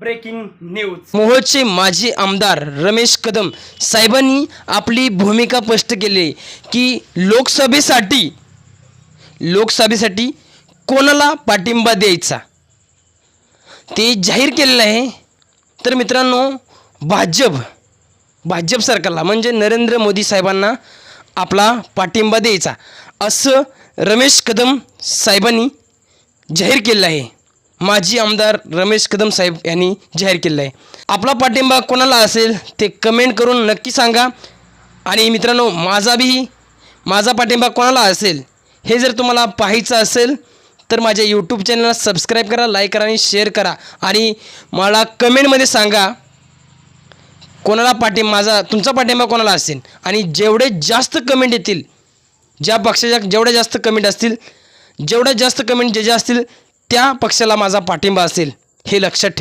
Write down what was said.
Breaking news मोहोळचे माजी आमदार रमेश कदम साहेबांनी आपली भूमिका स्पष्ट केली की लोकसभेसाठी लोकसभेसाठी कोणाला पाठिंबा द्यायचा? ते जाहीर केलेलं आहे. तर मित्रांनो भाजप भाजप सरकारला म्हणजे नरेंद्र मोदी साहेबांना आपला पाठिंबा द्यायचा असं रमेश कदम साहेबांनी जाहीर केलेलं आहे. माजी आमदार रमेश कदम साहेब यांनी जाहीर केलेला आहे आपला पाठिंबा कोणाला असेल ते कमेंट करून नक्की सांगा. आणि मित्रांनो माझा बी माझा पाठिंबा कोणाला असेल हे जर तुम्हाला पाहायचं असेल तर माझ्या यूट्यूब चॅनलला सबस्क्राईब करा लाईक करा आणि शेअर करा. आणि मला कमेंटमध्ये सांगा कोणाला पाठिंबा माझा तुमचा पाठिंबा कोणाला असेल? आणि जेवढे जास्त कमेंट येतील ज्या पक्षाच्या जेवढ्या जास्त कमेंट असतील जेवढ्या जास्त कमेंट जे जे असतील त्या पक्षाला माझा पाठिंबा असेल हे लक्षात ठेवा.